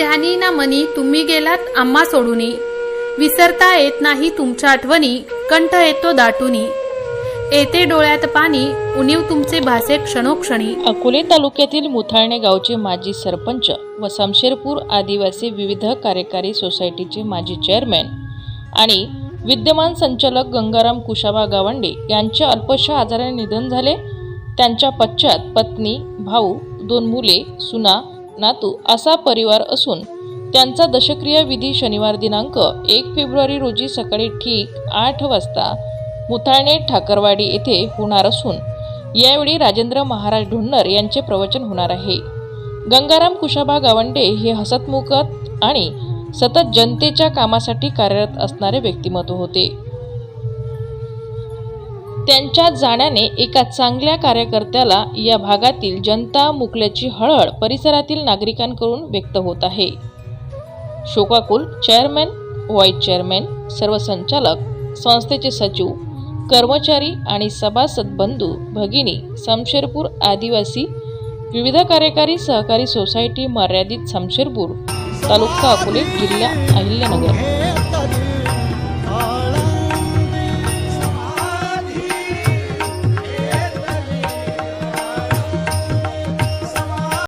ध्यानी ना मनी तुम्ही गेलात आम्हा सोडूनी. विसरता येत नाही तुमच्या आठवणी कंठ येतो दाटुनी. येते डोळ्यात पाणी उणीव तुमचे भासे क्षणोक्षणी. अकोले तालुक्यातील मुथाळणे गावचे माजी सरपंच व समशेरपूर आदिवासी विविध कार्यकारी सोसायटीचे माजी चेअरमॅन आणि विद्यमान संचालक गंगाराम कुशाबा गावंडे यांचे अल्पशा आजाराने निधन झाले. त्यांच्या पश्चात पत्नी भाऊ दोन मुले सुना नातू असा परिवार असून त्यांचा दशक्रिया विधी शनिवार दिनांक एक फेब्रुवारी रोजी सकाळी ठीक आठ वाजता मुथाळणे ठाकरवाडी येथे होणार असून यावेळी राजेंद्र महाराज ढुन्नर यांचे प्रवचन होणार आहे. गंगाराम कुशाबा गावंडे हे हसतमुखत आणि सतत जनतेच्या कामासाठी कार्यरत असणारे व्यक्तिमत्व होते. त्यांच्या जाण्याने एका चांगल्या कार्यकर्त्याला या भागातील जनता मुकल्याची हळहळ परिसरातील नागरिकांकडून व्यक्त होत आहे. शोकाकुल चेअरमॅन व्हाईस चेअरमॅन सर्व संचालक संस्थेचे सचिव कर्मचारी आणि सभासद बंधू भगिनी समशेरपूर आदिवासी विविध कार्यकारी सहकारी सोसायटी मर्यादित समशेरपूर तालुका अकोले जिल्हा अहिल्यानगर.